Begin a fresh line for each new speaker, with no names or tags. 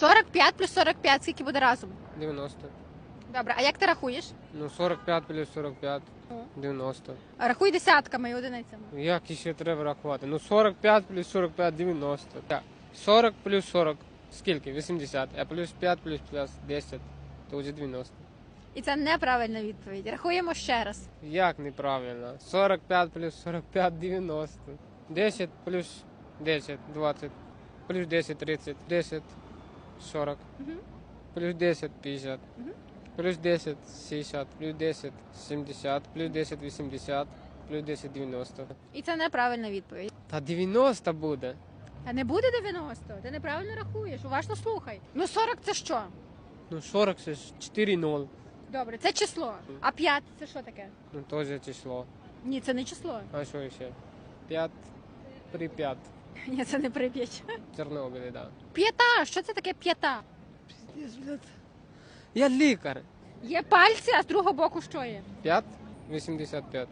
45 плюс 45, скільки буде разом?
90.
Добре, а як ти рахуєш?
Ну 45 плюс 45.
Ну.
90.
Рахуй десятками і одиницями.
Як ще треба рахувати? Ну 45 плюс 45 90. Так. 40 плюс 40. Скільки? 80. А плюс 5 плюс 5 10. То вже 90.
І це неправильна відповідь. Рахуємо ще раз.
Як неправильно? 45 плюс 45 90. 10 плюс 10 20. Плюс 10 30. 10 40.
Мгм.
Плюс 10 50.
Мгм.
Плюс 10 60. Плюс 10 70. Плюс 10 80. Плюс 10 90.
І це неправильна відповідь.
Та 90 буде.
Та не буде 90, ти неправильно рахуєш, уважно слухай. Ну 40 це що?
Ну 40 це ж 4 0.
Добре, це число. А 5 це що таке?
Ну теж число.
Ні, це не число.
А що ще? 5 при 5.
Ні, це не прип'ять.
Чорнобилі, да.
П'ята, що це таке п'ята?
Я лікар.
Є пальці, а з другого боку що є?
5 85.